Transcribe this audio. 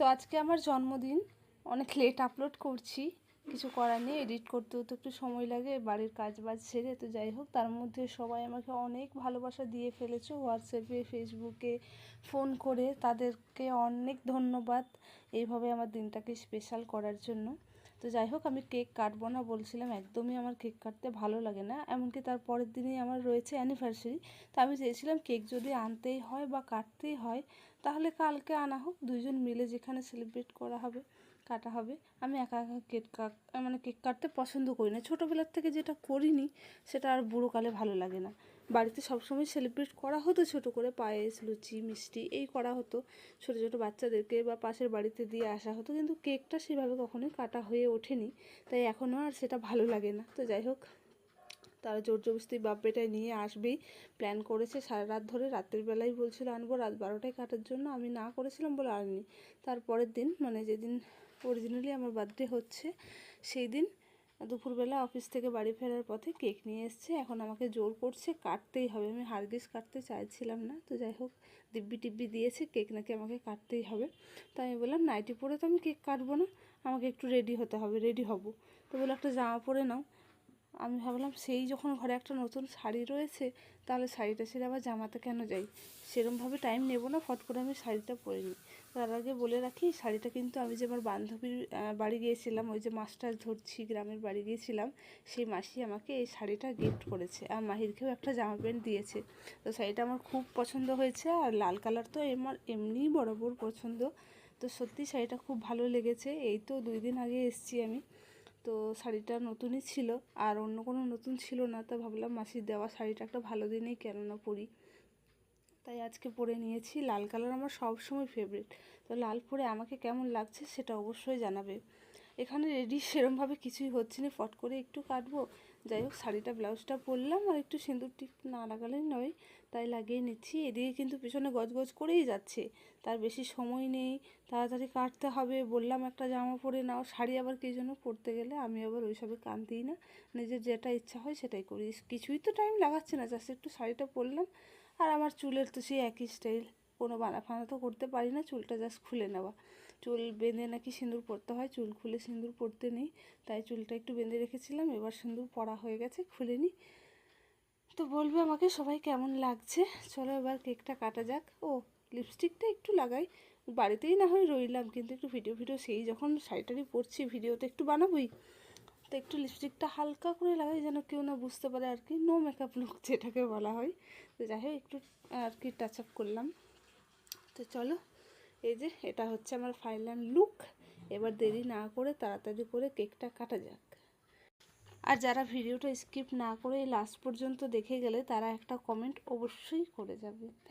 তো আজকে আমার জন্মদিন। অনেক লেট আপলোড করছি। কিছু করার নেই এডিট করতেও তো একটু সময় লাগে, বাড়ির কাজ বাজ সেরে তো যাই হোক, তার মধ্যে সবাই আমাকে অনেক ভালোবাসা দিয়ে ফেলেছে হোয়াটসঅ্যাপে ফেসবুকে ফোন করে। তাদেরকে অনেক ধন্যবাদ এইভাবে আমার দিনটাকে স্পেশাল করার জন্য। তো যাই হোক, আমি কেক কাটবো না বলছিলাম, একদমই আমার কেক কাটতে ভালো লাগে না। এমনকি তার পরের দিনেই আমার রয়েছে অ্যানিভার্সারি তো আমি চেয়েছিলাম কেক যদি আনতেই হয় বা কাটতেই হয়, তাহলে কালকে আনা হোক দুজন মিলে যেখানে সেলিব্রেট করা হবে, কাটা হবে। আমি একা একা কেক কাট মানে কেক কাটতে পছন্দ করি না। ছোটোবেলার থেকে যেটা করিনি, সেটা আর বুড়োকালে ভালো লাগে না। বাড়িতে সবসময় সেলিব্রেট করা হতো ছোট করে, পায়েস, লুচি, মিষ্টি, এই করা হতো। ছোটো ছোটো বাচ্চাদেরকে বা পাশের বাড়িতে দিয়ে আসা হতো, কিন্তু কেকটা সেভাবে কখনোই কাটা হয়ে ওঠেনি। তাই এখনও আর সেটা ভালো লাগে না। তো যাই হোক, তারা জোর জবস্তি বাপ্পেটায় নিয়ে আসবেই। প্ল্যান করেছে সারা রাত ধরে, রাতের বেলায় বলছিল, আনব রাত বারোটায় কাটার জন্য। আমি না করেছিলাম বলে আনিনি। তারপরের দিন মানে যেদিন অরিজিনালি আমার বার্থডে হচ্ছে, সেই দিন দুপুরবেলা অফিস থেকে বাড়ি ফেরার পথে কেক নিয়ে এসছে। এখন আমাকে জোর করছে, কাটতেই হবে। আমি হারগিস কাটতে চাইছিলাম না, তো যাই হোক, দিব্যি টিব্বি দিয়েছে, কেক নাকি আমাকে কাটতেই হবে। তো আমি বললাম, নাইটি পরে তো আমি কেক কাটবো না, আমাকে একটু রেডি হতে হবে, রেডি হব। তো বলে, একটা জামা পরে নাও। আমি ভাবলাম, সেই যখন ঘরে একটা নতুন শাড়ি রয়েছে, তাহলে শাড়িটা ছেড়ে আবার জামাতে কেন যাই? সেরমভাবে টাইম নেব না, ফট করে আমি শাড়িটা পরে নিই। তার আগে বলে রাখি, শাড়িটা কিন্তু আমি যে আমার বান্ধবীর বাড়ি গিয়েছিলাম, ওই যে মাছটা ধরছি, গ্রামের বাড়ি গিয়েছিলাম, সেই মাসি আমাকে এই শাড়িটা গিফট করেছে। আর মাহিরকেও একটা জামা প্যান্ট দিয়েছে। তো শাড়িটা আমার খুব পছন্দ হয়েছে, আর লাল কালার তো আমার এমনিই বরাবর পছন্দ। তো সত্যি শাড়িটা খুব ভালো লেগেছে। এই তো দুই দিন আগে এসছি আমি। তো শাড়িটা নতুনই ছিল, আর অন্য কোনো নতুন ছিল না, তো ভাবলাম মাসির দেওয়া শাড়িটা একটা ভালো দিনেই কেননা পরি। তাই আজকে পরে নিয়েছি, লাল কালার আমার সবসময় ফেভারিট তো লাল পরে আমাকে কেমন লাগছে সেটা অবশ্যই জানাবে। এখানে রেডি সেরমভাবে কিছুই হচ্ছে না। ফট করে একটু কাটবো। যাই হোক, শাড়িটা, ব্লাউজটা পরলাম। আর একটু সিঁদুর টিপ না লাগালেই নয়, তাই লাগিয়ে নিচ্ছি। এদিকে কিন্তু পিছনে গজগজ করেই যাচ্ছে। তার বেশি সময় নেই, তাড়াতাড়ি কাটতে হবে। বললাম একটা জামা পরে নাও। শাড়ি আবার কী জন্য পরতে গেলে, আমি আবার ওইসবে দিই না। নিজের যেটা ইচ্ছা হয় সেটাই করি। কিছুই তো টাইম লাগাচ্ছে না। জাস্ট একটু শাড়িটা পরলাম। আর আমার চুলের তো সেই একই স্টাইল কোনো বানা ফানা তো করতে পারি না, চুলটা জাস্ট খুলে নেওয়া। চুল বেঁধে নাকি সিঁদুর পরতে হয়, চুল খুলে সিঁদুর পরতে নেই, তাই চুলটা একটু বেঁধে রেখেছিলাম, এবার সিঁদুর পরা হয়ে গেছে, খুলে নিই তো বলবে আমাকে সবাই কেমন লাগছে? চলো এবার কেকটা কাটা যাক। ও, লিপস্টিকটা একটু লাগাই। বাড়িতেই না হয় রইলাম, কিন্তু একটু ভিডিও ভিডিও সেই যখন শাড়িটারি পরছি, ভিডিওতে একটু বানাবোই, তো একটু লিপস্টিকটা হালকা করে লাগাই যেন কেউ না বুঝতে পারে আর কি নো মেকআপ লুক যেটাকে বলা হয়। তো যাই হোক, একটু আর কি টাচ আপ করলাম। তো চলো, এই যে এটা হচ্ছে আমার ফাইনাল লুক এবার দেরি না করে তাড়াতাড়ি করে কেকটা কাটা যাক। আর যারা ভিডিওটা স্কিপ না করে লাস্ট পর্যন্ত দেখে গেলে তারা একটা কমেন্ট অবশ্যই করে যাবে।